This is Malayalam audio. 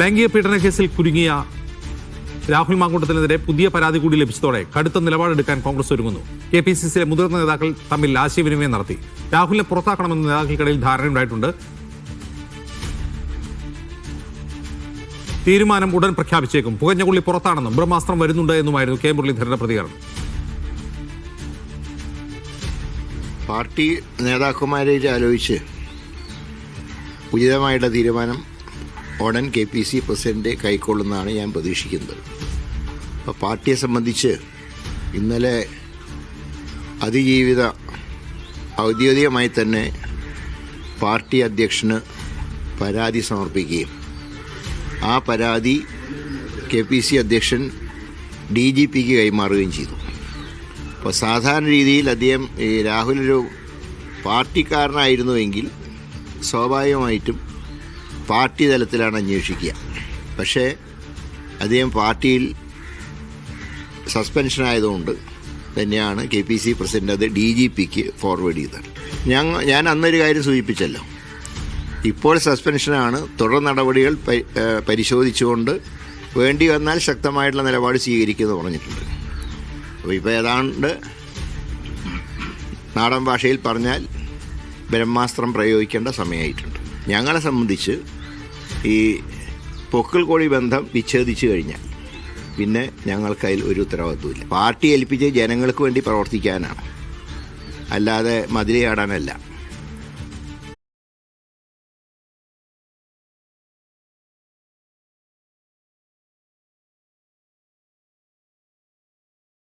ലൈംഗിക പീഡന കേസിൽ കുരുങ്ങിയ രാഹുൽ മാങ്കൂട്ടത്തിനെതിരെ പുതിയ പരാതി കൂടി ലഭിച്ചതോടെ കടുത്ത നിലപാടെടുക്കാൻ കോൺഗ്രസ് ഒരുങ്ങുന്നു. കെ പി സി സിയിലെ മുതിർന്ന നേതാക്കൾ തമ്മിൽ ആശയവിനിമയം നടത്തി. രാഹുലിനെ പുറത്താക്കണമെന്ന് നേതാക്കൾക്കിടയിൽ ധാരണയുണ്ടായിട്ടുണ്ട് തീരുമാനം ഉടൻ പ്രഖ്യാപിച്ചേക്കും. പുകഞ്ഞുള്ളി പുറത്താണെന്നും ബ്രഹ്മാസ്ത്രം വരുന്നുണ്ട് എന്നുമായിരുന്നു കെ മുരളീധരന്റെ പ്രതികരണം. പാർട്ടി നേതാക്കന്മാരെ ആലോചിച്ച് ഉചിതമായിട്ടുള്ള തീരുമാനം ഉടൻ കെ പി സി പ്രസിഡന്റ് കൈക്കൊള്ളുന്നതാണ് ഞാൻ പ്രതീക്ഷിക്കുന്നത്. അപ്പോൾ പാർട്ടിയെ സംബന്ധിച്ച് ഇന്നലെ അതിജീവിത ഔദ്യോഗികമായി തന്നെ പാർട്ടി അധ്യക്ഷന് പരാതി സമർപ്പിക്കുകയും ആ പരാതി കെ പി സി അധ്യക്ഷൻ ഡി ജി പിക്ക് കൈമാറുകയും ചെയ്തു. അപ്പോൾ സാധാരണ രീതിയിൽ അദ്ദേഹം ഈ രാഹുലൊരു പാർട്ടിക്കാരനായിരുന്നുവെങ്കിൽ സ്വാഭാവികമായിട്ടും പാർട്ടി തലത്തിലാണ് അന്വേഷിക്കുക. പക്ഷേ അദ്ദേഹം പാർട്ടിയിൽ സസ്പെൻഷൻ ആയതുകൊണ്ട് തന്നെയാണ് കെ പി സി പ്രസിഡന്റ് അത് ഡി ജി പിക്ക് ഫോർവേഡ് ചെയ്തത്. ഞങ്ങൾ ഞാൻ അന്നൊരു കാര്യം സൂചിപ്പിച്ചല്ലോ. ഇപ്പോൾ സസ്പെൻഷനാണ്. തുടർ നടപടികൾ പരിശോധിച്ചുകൊണ്ട് വേണ്ടി വന്നാൽ ശക്തമായിട്ടുള്ള നിലപാട് സ്വീകരിക്കുമെന്ന് പറഞ്ഞിട്ടുണ്ട്. അപ്പോൾ ഇപ്പോൾ ഏതാണ്ട് നാടൻ ഭാഷയിൽ പറഞ്ഞാൽ ബ്രഹ്മാസ്ത്രം പ്രയോഗിക്കേണ്ട സമയമായിട്ടുണ്ട്. ഞങ്ങളെ സംബന്ധിച്ച് ഈ പൊക്കിൾ കോഴി ബന്ധം വിച്ഛേദിച്ചു കഴിഞ്ഞാൽ പിന്നെ ഞങ്ങൾക്ക് ഞങ്ങൾക്കതിൽ ഒരു ഉത്തരവാദിത്വമില്ല. പാർട്ടി ഏൽപ്പിച്ച് ജനങ്ങൾക്ക് വേണ്ടി പ്രവർത്തിക്കാനാണ്. അല്ലാതെ മതിലയാടാനല്ല